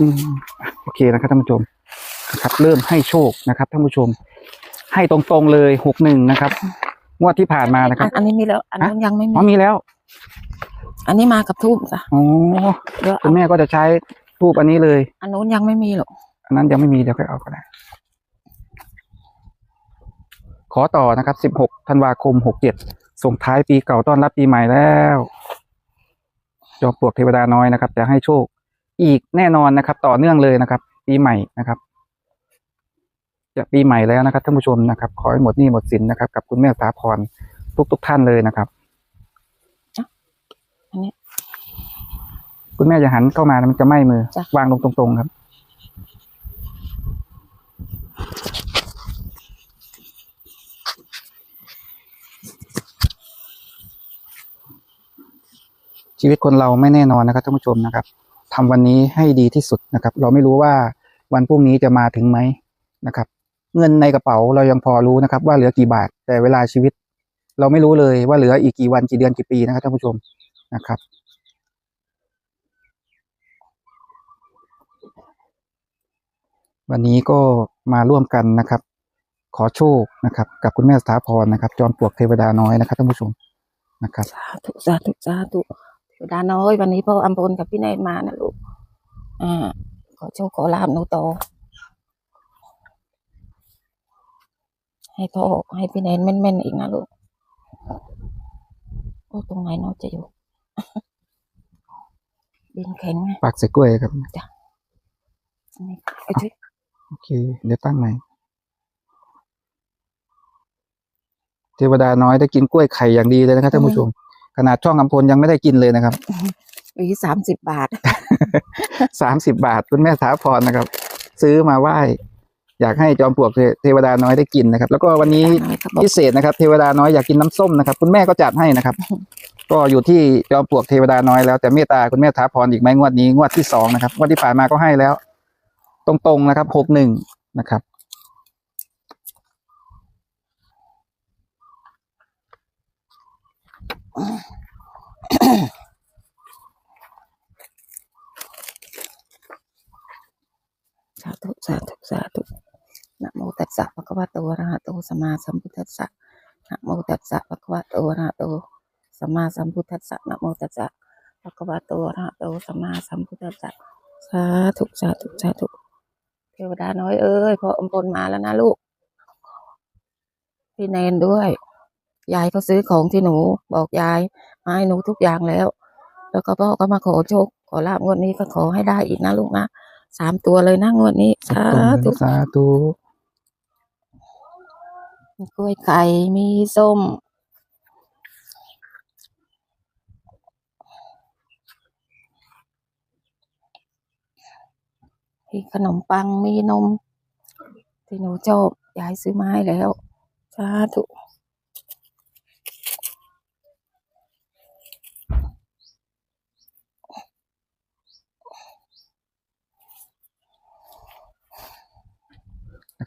อืมโอเคนะครับท่านผู้ชมนะครับ เริ่มให้โชคนะครับท่านผู้ชม ให้ตรงๆเลยหกหนึ่งนะครับงวดที่ผ่านมานะครับ อันนี้มีแล้ว อันนั้นยังไม่มีอ๋อมีแล้ว อันนี้มากับทูบจ้ะอ๋อเดี๋ยวคุเอาณแม่ก็จะใช้ทูบอันนี้เลย อันนู้นยังไม่มีหรอกอันนั้นยังไม่มีเดี๋ยวค่อยเอาก็ได้ขอต่อนะครับ 16 ธันวาคม 67 ส่งท้ายปีเก่าต้อนรับปีใหม่แล้ว จอมปลวกเทวดาน้อยนะครับ จะให้โชค อีกแน่นอนนะครับ ต่อเนื่องเลยนะครับ ปีใหม่นะครับจะปีใหม่แล้วนะครับท่านผู้ชมนะครับ ขอให้หมดหนี้หมดสินนะครับ กับคุณแม่สาพรทุกทุกๆท่านเลยนะครับอันนี้คุณแม่อย่าหันเข้ามานะมันจะไหม้มือจ้ะวางลงตรงๆครับ ชีวิตคนเราไม่แน่นอนนะครับท่านผู้ชมนะครับ ทำวันนี้ให้ดีที่สุดนะครับ เราไม่รู้ว่าวันพรุ่งนี้จะมาถึงไหมนะครับ เงินในกระเป๋าเรายังพอรู้นะครับ ว่าเหลือกี่บาทแต่เวลาชีวิต เราไม่รู้เลยว่าเหลืออีกกี่วันกี่เดือนกี่ปีนะครับท่านผู้ชมนะครับวันนี้ก็มาร่วมกันนะครับ ขอโชคนะครับ กับคุณแม่สถาพรนะครับ จอมปลวกเทวดาน้อยนะครับท่านผู้ชมนะครับสาธุสาธุสาธุ เทวดาน้อยวันนี้พ่ออัมพลกับพี่เนตรมานะลูก อ่า ขอโชคขอลาบหนูโตอให้พ่อให้พี่เนตรแม่นๆอีกนะลูก โอ้ตรงไหนเนาะจะอยู่ ดินแข็งไงปากใส่กล้วยครับนี่ไอ้ช่วยโอเค เดี๋ยวตั้งใหม่เทวดาน้อยได้กินกล้วยไข่อย่างดีเลยนะครับท่านผู้ชม ขนาดช่องอำพลยังไม่ได้กินเลยนะครับหวีสามสิบบาท สามสิบบาทคุณแม่สถาพรนะครับ ซื้อมาไหว้อยากให้จอมปลวกเทเทวดาน้อยได้กินนะครับ แล้วก็วันนี้ครับผมพิเศษนะครับ เทวดาน้อยอยากกินน้ำส้มนะครับ คุณแม่ก็จัดให้นะครับ ก็อยู่ที่จอมปลวกเทวดาน้อยแล้วแต่เมตตาคุณแม่สถาพรอีกไหมงวดนี้งวดที่สองนะครับงวดที่ผ่านมาก็ให้แล้ว ตรงๆนะครับหกหนึ่งนะครับ สาธุ สาธุ สาธุ นะโมตัสสะภะคะวะโตอะระหะโตสัมมาสัมพุทธัสสะ นะโมตัสสะภะคะวะโตอะระหะโตสัมมาสัมพุทธัสสะ นะโมตัสสะภะคะวะโตอะระหะโตสัมมาสัมพุทธัสสะ สาธุ สาธุ สาธุ เทวดาน้อยเอ้ยพออมพลมาแล้วนะลูก พี่เนนด้วย ยายเขาซื้อของที่หนูบอกยายมาให้หนูทุกอย่างแล้ว แล้วก็พ่อก็มาขอโชคขอลาบงวดนี้ก็ขอให้ได้อีกนะลูกนะสามตัวเลยนะงวดนี้สาธุสาธุมีกล้วยไข่มีส้ม มีขนมปังมีนม ที่หนูชอบยายซื้อมาให้แล้ว สาธุ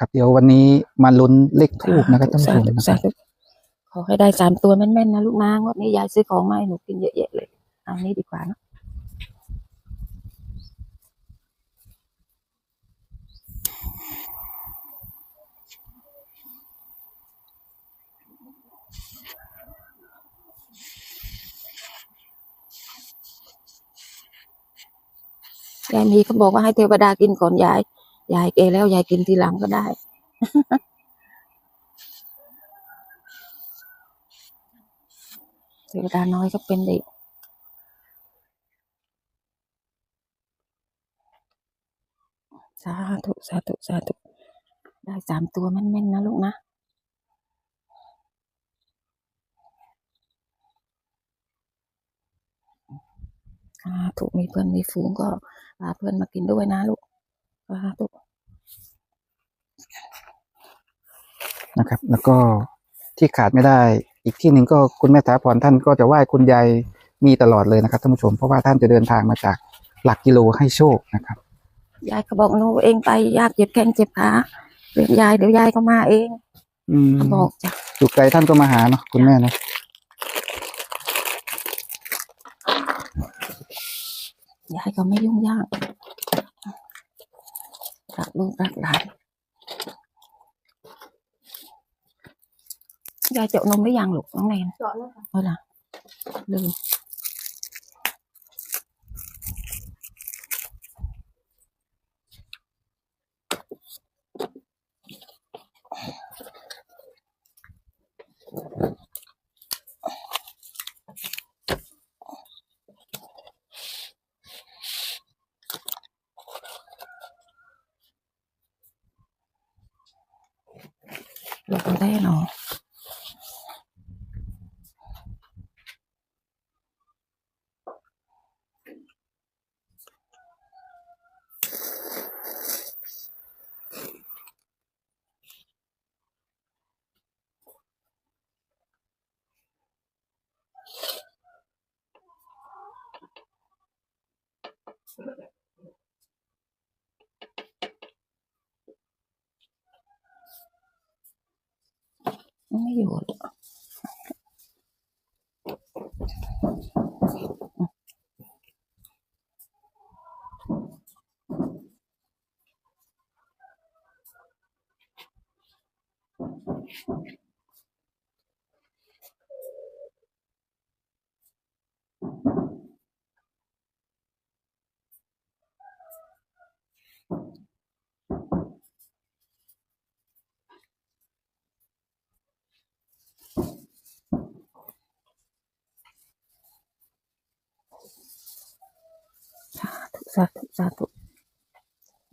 นะครับ เดี๋ยววันนี้มาลุ้นเลขทูบนะครับท่านผู้ชมสธุนะคสารับธุขอให้ได้สามตัวแม่นๆนะลูกนะงวดนี้ยายซื้อของมาให้หนูกินเยอะๆเลย เอานี้ดีกว่าเนอะยายมีเขาบอกว่าให้เทวดากินก่อนยาย ยายแกแล้วยายกินทีหลังก็ได้ เวดาน้อยก็เป็นเด็กสาธุสาธุสาธุได้สามตัวแม่นๆนะลูกนะสาธุมีเพื่อนมีฝูงก็พาเพื่อนมากินด้วยนะลูกสา นะครับ แล้วก็ที่ขาดไม่ได้ อีกที่หนึ่งก็คุณแม่สถาพรท่านก็จะไหว้คุณยายมีตลอดเลยนะครับท่านผู้ชม เพราะว่าท่านจะเดินทางมาจากหลักกิโลให้โชคนะครับ ยายก็บอกหนูเองไปยากเจ็บแข้งเจ็บขาเรียนยายเดี๋ยวยายก็มาเอง อืมก็บอกจ้ะอยู่ไกลท่านก็มาหาเนาะคุณแม่เนาะยายก็ไม่ยุ่งยากกลูกรักหลาน ยายเจาะนมหรือยังลูกน้องแนน เจาะแล้วค่ะ เอาล่ะลืมลูกได้เนาะ ไม่อยู่าธุสาธุ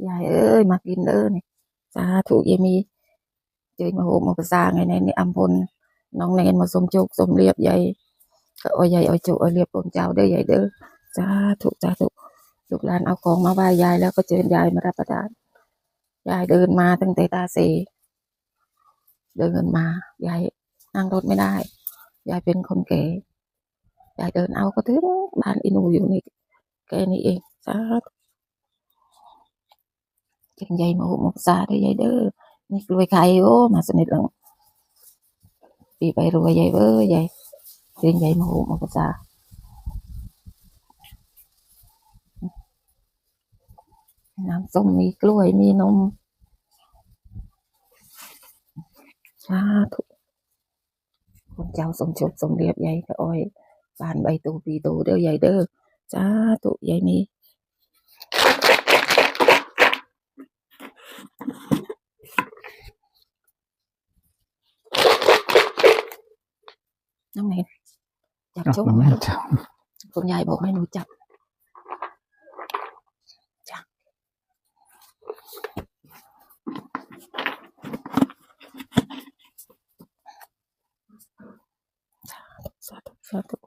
ยายเอ้ยมากินเด้อนี่สาธุยายมีเจอมาโหมาประสางไงในนี่อัมพลน้องแนนมาสมโจกสมเรียบยายก็เอายายเอาโจกเอาเรียบองเจ้าเด้อยายเด้อสาธุสาธุลูกหลานเอาของมาไหว้ยายแล้วก็เชิญยายมารับประทานยายเดินมาตั้งแต่ตาเซเดินมายายนั่งรถไม่ได้ยายเป็นคนแก่ยายเดินเอาก็ถึงบ้านอินูอยู่นี่แค่นี้เอง สาธุจังยายมาหุมกษาได้อยายเด้อนี่รวยใครโอ้มาสนิทหลังปีไปรวยยายเว้ยยายเจังยายมาหุมกษาน้ำส้มมีกล้วยมีนมสาธุคนเจ้าสมชบสมเรียบยายก็อ้อยบานใบตูปีตูเด้อยายเด้อสาธุยายมีน้นจับ อ้าว โชคมันไว้ไม่ลูกจับคุณยายบอกให้หนูจับจ้ะสาธุสาธุ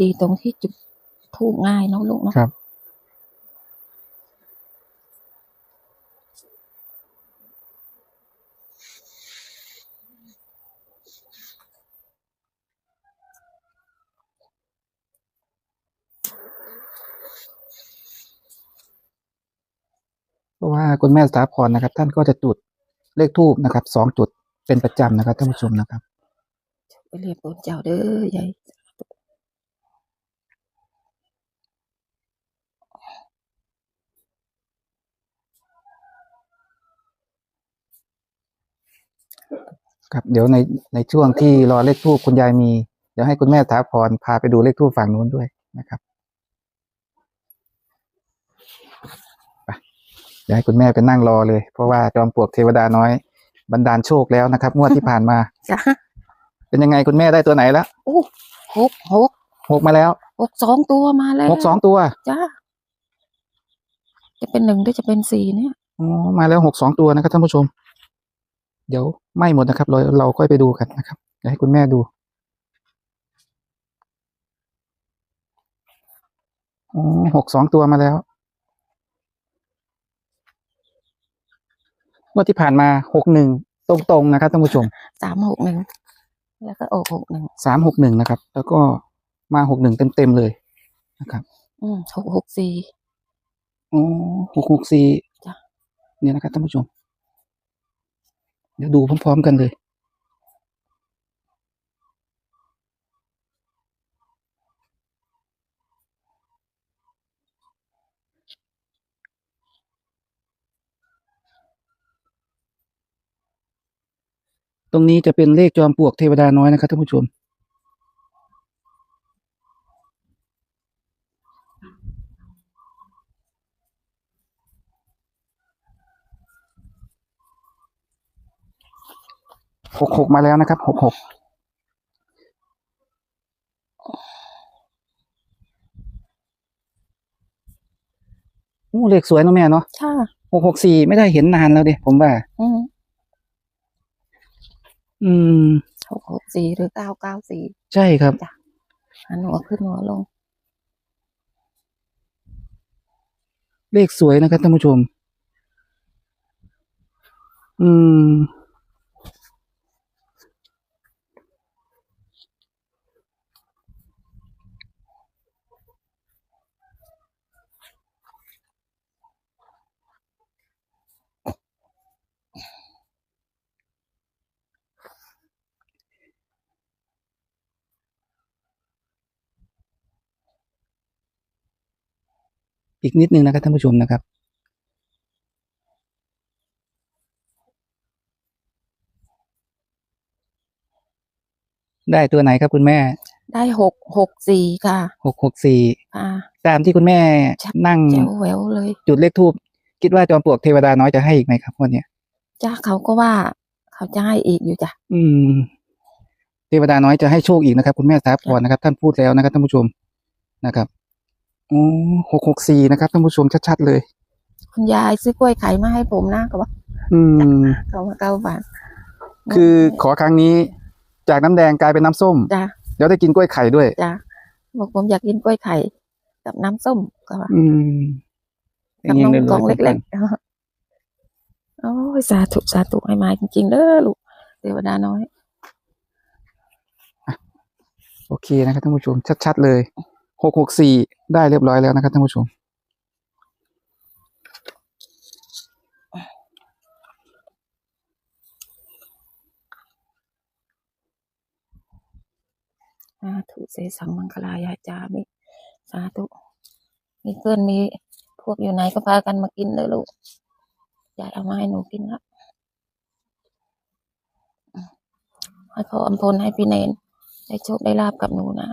ดีตรงที่จุดทูบง่ายเนาะลูกเนาะครับ ว่าคุณแม่สถาพรนะครับ ท่านก็จะจุดเลขทูบนะครับสองจุดเป็นประจำนะครับท่านผู้ชมนะครับไปเรียกบนเจ้าเด้อยายครับเดี๋ยวในในช่วงที่รอเลขทูบคุณยายมี เดี๋ยวให้คุณแม่สถาพรพาไปดูเลขทูบฝั่งนู้นด้วยนะครับไป เดี๋ยวให้คุณแม่ไปนั่งรอเลย เพราะว่าจอมปลวกเทวดาน้อยบันดาลโชคแล้วนะครับ งวดที่ผ่านมา จ้ะเป็นยังไงคุณแม่ได้ตัวไหนแล้วโอ้หกหกหกมาแล้วหกสองตัวมาแล้วหกสองตัวจ้าจะเป็นหนึ่งหรือจะเป็นสี่เนี่ยอ๋อมาแล้วหกสองตัวนะครับท่านผู้ชม เดี๋ยวไม่หมดนะครับ เราเราค่อยไปดูกันนะครับเดี๋ยวให้คุณแม่ดูอ๋อหกสองตัวมาแล้ว งวดที่ผ่านมาหกหนึ่งตรงๆนะครับท่านผู้ชมสามหกหนึ่งแล้วก็ออกหกหนึ่งสามหกหนึ่งนะครับ แล้วก็มาหกหนึ่งเต็มๆเลยนะครับ อืมหกหกสี่อ๋อหกหกสี่จ้ะเนี่ยนะครับท่านผู้ชม เดี๋ยวดูพร้อมๆกันเลย รงนี้จะเป็นเลขจอมปลวกเทวดาน้อยนะครับท่านผู้ชม หกหกมาแล้วนะครับ หกหกโอ้เลขสวยเนอะแม่เนาะค่ะหกหกสี่ไม่ได้เห็นนานแล้วเดิผมว่า อืม อืมหกหกสี่หรือเก้าเก้าสี่ใช่ครับหันหัวขึ้นหัวลง เลขสวยนะครับท่านผู้ชม อืม อีกนิดนึงนะครับท่านผู้ชมนะครับ ได้ตัวไหนครับคุณแม่ ได้หกหกสี่ค่ะหกหกสี่อ่าตามที่คุณแม่นั่งแจ๋วแหววเลย จุดเลขทูบคิดว่าจอมปลวกเทวดาน้อยจะให้อีกไหมครับวันเนี้ยจ้าเขาก็ว่าเขาจะให้อีกอยู่จ้ะอืม เทวดาน้อยจะให้โชคอีกนะครับ คุณแม่สาพรนะครับ ท่านพูดแล้วนะครับท่านผู้ชมนะครับ โอ้หกหกสี่นะครับท่านผู้ชมชัดๆเลย คุณยายซื้อกล้วยไข่มาให้ผมนะก็ว่าอืมเขามาเก้าบาทคือขอครั้งนี้ จากน้ำแดงกลายเป็นน้ำส้มจ้าเดี๋ยวได้กินกล้วยไข่ด้วยจ้าบอกผมอยากกินกล้วยไข่กับน้ำส้มก็ว่าอืมกับนมกล่องเล็กๆโอ้ยสาธุสาธุให้มาจริงๆเด้อลูกเทวดาน้อยๆโอเคนะครับท่านผู้ชมชัดๆเลย หกหกสี่ได้เรียบร้อยแล้วนะครับท่านผู้ชม สาธุเสสังมังคลายาจามิสาธุ มีเพื่อนมีพวกอยู่ไหนก็พากันมากินเลยลูกยายเอามาให้หนูกินละให้พ่ออำพลให้พี่เนนได้โชคได้ลาบกับหนูนะ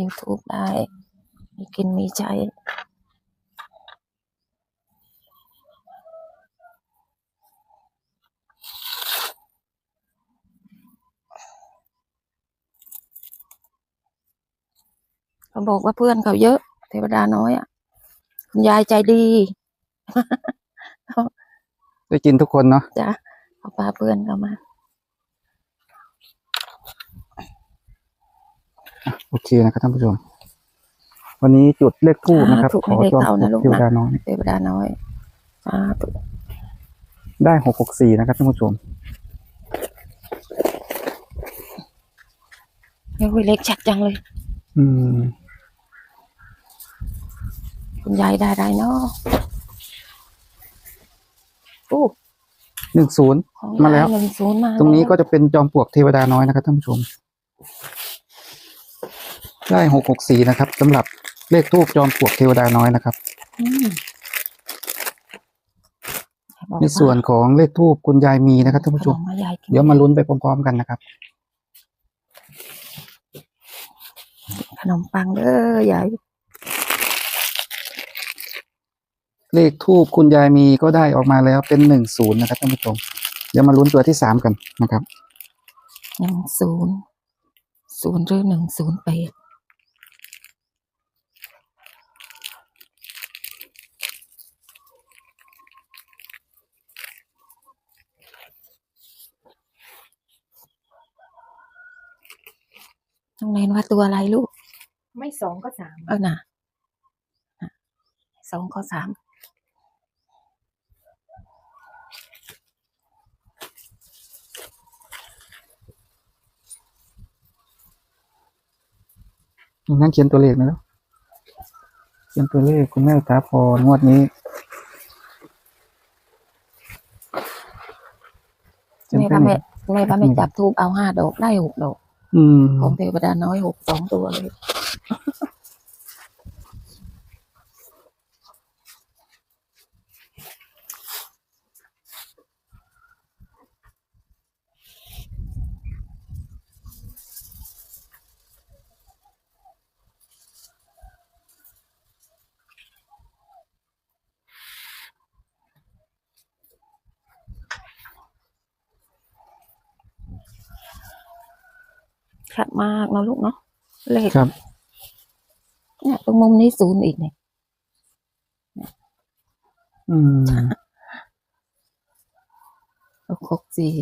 YouTube ได้ มีกินมีใช้เขาบอกว่าเพื่อนเขาเยอะ เทวดาน้อยอะ คุณยายใจดี ได้กินทุกคนเนาะจ้ะเขาพาเพื่อนเขามา โอเคนะครับท่านผู้ชม วันนี้จุดเลขทูบนะครับสาธุขอจอมปลวกเทวดาน้อยเทวดาน้อยสาธุได้หกหกสี่นะครับท่านผู้ชมเฮ้ยเล็กชัดจังเลย อืมคุณยายได้ได้เนาะอู้หนึ่งศูนย์ของมาแล้วหนึ่งศูนย์มาตรงนี้ก็แล้วจะเป็นจอมปลวกเทวดาน้อยนะครับท่านผู้ชม ได้หกหกสี่นะครับสำหรับเลขทูบจอมปลวกเทวดาน้อยนะครับ อืมบอกในส่วนของเลขทูบคุณยายมีนะครับท่านผู้ชมขนมายายกินเดี๋ยวมาลุ้นไปพร้อมๆกันนะครับ ขนมปังเด้อยายเลขทูบคุณยายมีก็ได้ออกมาแล้วเป็นหนึ่งศูนย์นะครับท่านผู้ชม เดี๋ยวมาลุ้นตัวที่สามกันนะครับ หนึ่งศูนย์ศูนย์หรือหนึ่งศูนย์แปด น้องแนนว่าตัวอะไรลูก ไม่สองก็สามเออน่ะน่ะสองข้อสามนั่งเขียนตัวเลขนะแล้วเขียนตัวเลขคุณแม่สาพรงวดนี้เขียนแม่ตัวว่าเลแม่ขแม่ว่าแม่จับทูบเอาห้าดอกได้หกดอกอืม ของเทวดาน้อยหกสองตัวเลย ชัดมากนะลูกเนาะเลขครับเนี่ยตรงมุมนี้ศูนย์อีกเนี่ยอืมหกหกสี่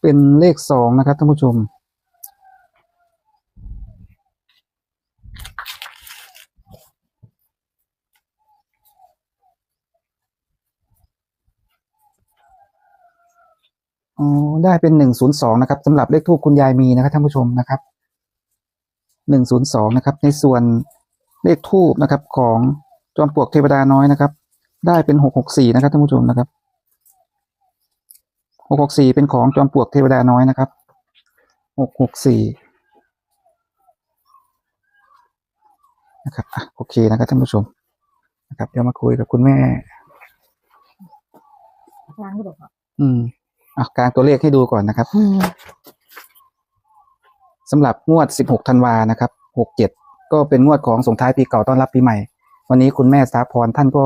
เป็นเลขสองนะครับท่านผู้ชม อ๋อได้เป็นหนึ่งศูนย์สองนะครับสำหรับเลขทูปคุณยายมีนะครับท่านผู้ชมนะครับหนึ่งศูนย์สองนะครับ ในส่วนเลขทูปนะครับ ของจอมปลวกเทวดาน้อยนะครับ ได้เป็นหกหกสี่นะครับท่านผู้ชมนะครับหกหกสี่เป็นของจอมปลวกเทวดาน้อยนะครับหกหกสี่นะครับอะโอเคนะครับท่านผู้ชมนะครับเดี๋ยวมาคุยกับคุณแม่ล้างก็บอกอืม อะกลางตัวเลขให้ดูก่อนนะครับอืมสำหรับงวด 16 ธันวานะครับ 67 ก็เป็นงวดของส่งท้ายปีเก่าต้อนรับปีใหม่ วันนี้คุณแม่สาพรท่านก็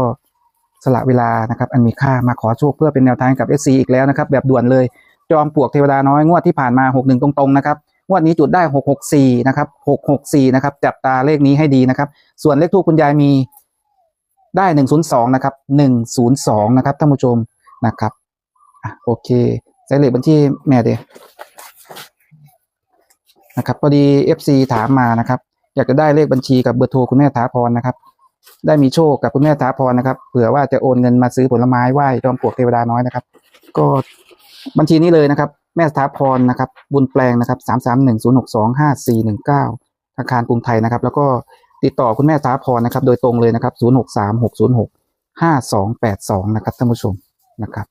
สละเวลานะครับ อันมีค่ามาขอโชคเพื่อเป็นแนวทางกับ SC อีกแล้วนะครับ แบบด่วนเลย จอมปลวกเทวดาน้อยงวดที่ผ่านมา 61 ตรงๆนะครับงวดนี้จุดได้ 664 นะครับ 664 นะครับ จับตาเลขนี้ให้ดีนะครับ ส่วนเลขทูปคุณยายมีได้ 102 นะครับ 102 นะครับท่านผู้ชมนะครับ อะโอเคใส่เลขบัญชีแม่เดยนะครับพอดี FC ถามมานะครับ อยากจะได้เลขบัญชีกับเบอร์โทรคุณแม่ถาพรนะครับ ได้มีโชคกับคุณแม่ถาพรนะครับเผื่อว่าจะโอนเงินมาซื้อผลไม้ไหว้จอมปลวกเทวดาน้อยนะครับ ก็บัญชีนี้เลยนะครับ แม่ถาพรนะครับ บุญแปลงนะครับสามสามหนึ่งศูนย์หกสองห้าสี่หนึ่งเก้าธนาคารกรุงไทยนะครับ แล้วก็ติดต่อคุณแม่ถาพรนะครับ โดยตรงเลยนะครับศูนย์หกสามหกศูนย์หกห้าสองแปดสองนะครับท่านผู้ชมนะครับ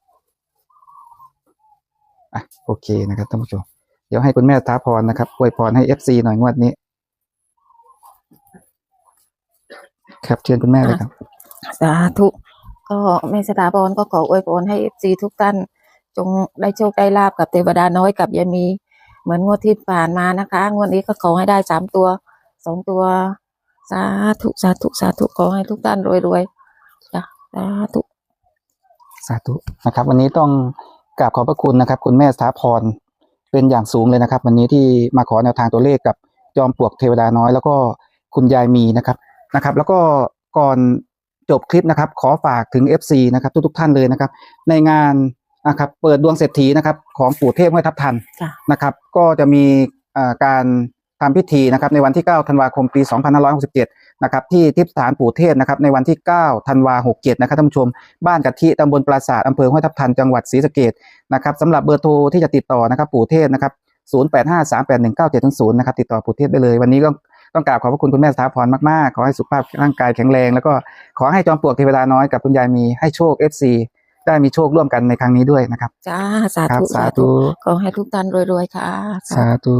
อะโอเคนะครับท่านผู้ชม เดี๋ยวให้คุณแม่ท้าพรนะครับอวยพรให้เอฟซีหน่อยงวดนี้ ครับเชิญคุณแม่เลยครับ สาธุก็แม่สถาพรก็ขออวยพรให้เอฟซีทุกท่าน จงได้โชคได้ลาบกับเทวดาน้อยกับยายมี เหมือนงวดที่ผ่านมานะคะ งวดนี้ก็ขอให้ได้สามตัวสองตัว สาธุสาธุสาธุขอให้ทุกท่านรวยๆจ้ะสาธุ สาธุนะครับ วันนี้ต้อง กราบขอบพระคุณนะครับ คุณแม่สถาพรเป็นอย่างสูงเลยนะครับ วันนี้ที่มาขอแนวทางตัวเลขกับจอมปลวกเทวดาน้อย แล้วก็คุณยายมีนะครับนะครับ แล้วก็ก่อนจบคลิปนะครับ ขอฝากถึง FC นะครับ ทุกๆท่านเลยนะครับ ในงานนะครับ เปิดดวงเศรษฐีนะครับ ของปู่เทพห้วยทับทันจ้ะ นะครับ ก็จะมีอ่าการทำพิธีนะครับ ในวันที่ 9 ธันวาคม ปี 2567 นะครับที่ทิพย์สถานปู่เทพนะครับในวันที่ 9 ธันวา67นะครับท่านผู้ชม บ้านกะทิตำบลปราสาทอำเภอห้วยทับทันจังหวัดศรีสะเกษนะครับสำหรับเบอร์โทรที่จะติดต่อนะครับปู่เทพนะครับ0853819700นะครับติดต่อปู่เทพได้เลย วันนี้ก็ต้องกราบขอบพระคุณคุณแม่สถาพรมากๆ ขอให้สุขภาพร่างกายแข็งแรง แล้วก็ขอให้จอมปลวกเทวดาน้อยกับคุณยายมีให้โชค FC ได้มีโชคร่วมกันในครั้งนี้ด้วยนะครับ จ้า สาครับธุสาสาธุธุ ขอให้ทุกท่านรวย ๆ ค่ะ สาธุ